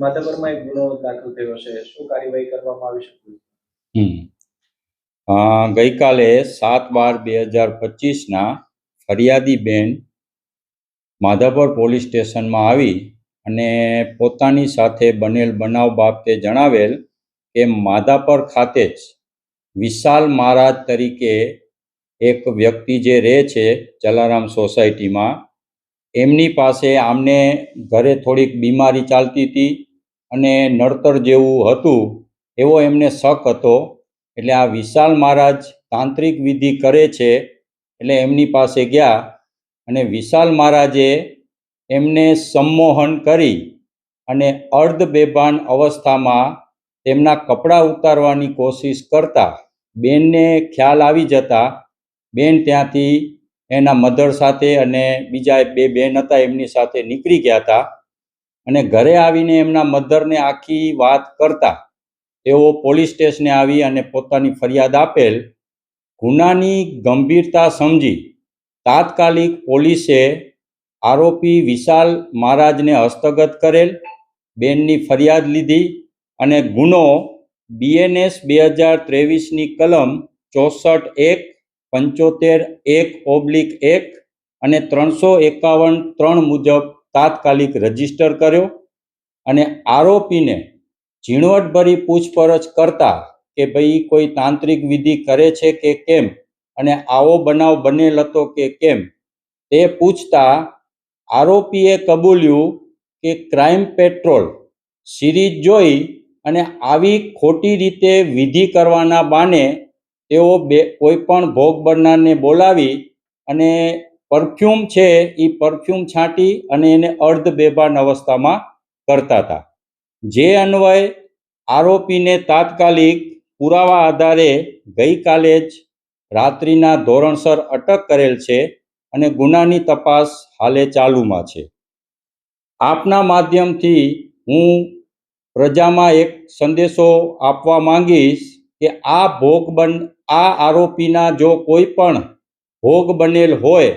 માધાપરમાં એક ગુનો દાખલ થયો છે. શું કાર્યવાહી કરવામાં આવી શકે? ગઈકાલે સાત બાર બે હજાર પચીસના ફરિયાદી બેન માધાપર પોલીસ સ્ટેશનમાં આવી અને પોતાની સાથે બનેલ બનાવ બાબતે જણાવેલ કે માધાપર ખાતે જ વિશાલ મહારાજ તરીકે એક વ્યક્તિ જે રહે છે જલારામ સોસાયટીમાં, એમની પાસે આમને ઘરે થોડીક બીમારી ચાલતી હતી. અને નડતર જેવું હતું, એવો એમને શક હતો. એટલે આ વિશાલ મહારાજ તાંત્રિક વિધિ કરે છે, એટલે એમની પાસે ગયા અને વિશાલ મહારાજે એમને સંમોહન કરી અને અર્ધ બેભાન અવસ્થામાં તેમના કપડાં ઉતારવાની કોશિશ કરતા બેનને ખ્યાલ આવી જતા, બેન ત્યાંથી એના મધર સાથે અને બીજા બે બેન હતા એમની સાથે નીકળી ગયા હતા. અને ઘરે આવીને એમના મધરને આખી વાત કરતા, તેઓ પોલીસ સ્ટેશને આવી અને પોતાની ફરિયાદ આપેલ. ગુનાની ગંભીરતા સમજી તાત્કાલિક પોલીસે આરોપી વિશાલ મહારાજને હસ્તગત કરેલ, બેનની ફરિયાદ લીધી અને ગુનો બીએનએસ બે હજાર ત્રેવીસની કલમ ચોસઠ એક, પંચોતેર એક ઓબ્લિક એક અને ત્રણસો એકાવન ત્રણ મુજબ તાત્કાલિક રજિસ્ટર કર્યો અને આરોપીને ઝીણવટભરી પૂછપરછ કરતા કે ભાઈ કોઈ તાંત્રિક વિધિ કરે છે કે કેમ અને આવો બનાવ બનેલ હતો કે કેમ તે પૂછતા આરોપીએ કબૂલ્યું કે ક્રાઇમ પેટ્રોલ સિરીઝ જોઈ અને આવી ખોટી રીતે વિધિ કરવાના બાને તેઓ બે કોઈ પણ ભોગ બનનારને બોલાવી અને પરફ્યુમ છે એ પરફ્યુમ છાંટી અને એને અર્ધ બેભાન અવસ્થામાં કરતા હતા. જે અન્વયે આરોપીને તાત્કાલિક પુરાવા આધારે ગઈકાલે જ રાત્રિના ધોરણસર અટક કરેલ છે અને ગુનાની તપાસ હાલે ચાલુમાં છે. આપના માધ્યમથી હું પ્રજામાં એક સંદેશો આપવા માંગીશ કે આ ભોગ બન, આ આરોપીના જો કોઈ પણ ભોગ બનેલ હોય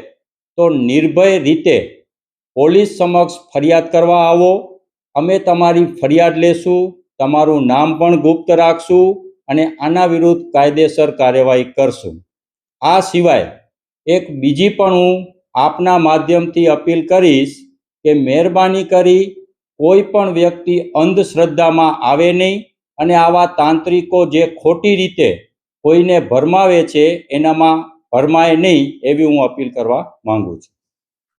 તો નિર્ભય રીતે પોલીસ સમક્ષ ફરિયાદ કરવા આવો. અમે તમારી ફરિયાદ લેશું, તમારું નામ પણ ગુપ્ત રાખશું અને આના વિરુદ્ધ કાયદેસર કાર્યવાહી કરશું. આ સિવાય એક બીજી પણ હું આપના માધ્યમથી અપીલ કરીશ કે મહેરબાની કરી કોઈ પણ વ્યક્તિ અંધશ્રદ્ધામાં આવે નહીં અને આવા તાંત્રિકો જે ખોટી રીતે કોઈને ભરમાવે છે, એનામાં ભરમાય નહીં એવી હું અપીલ કરવા માંગુ છું.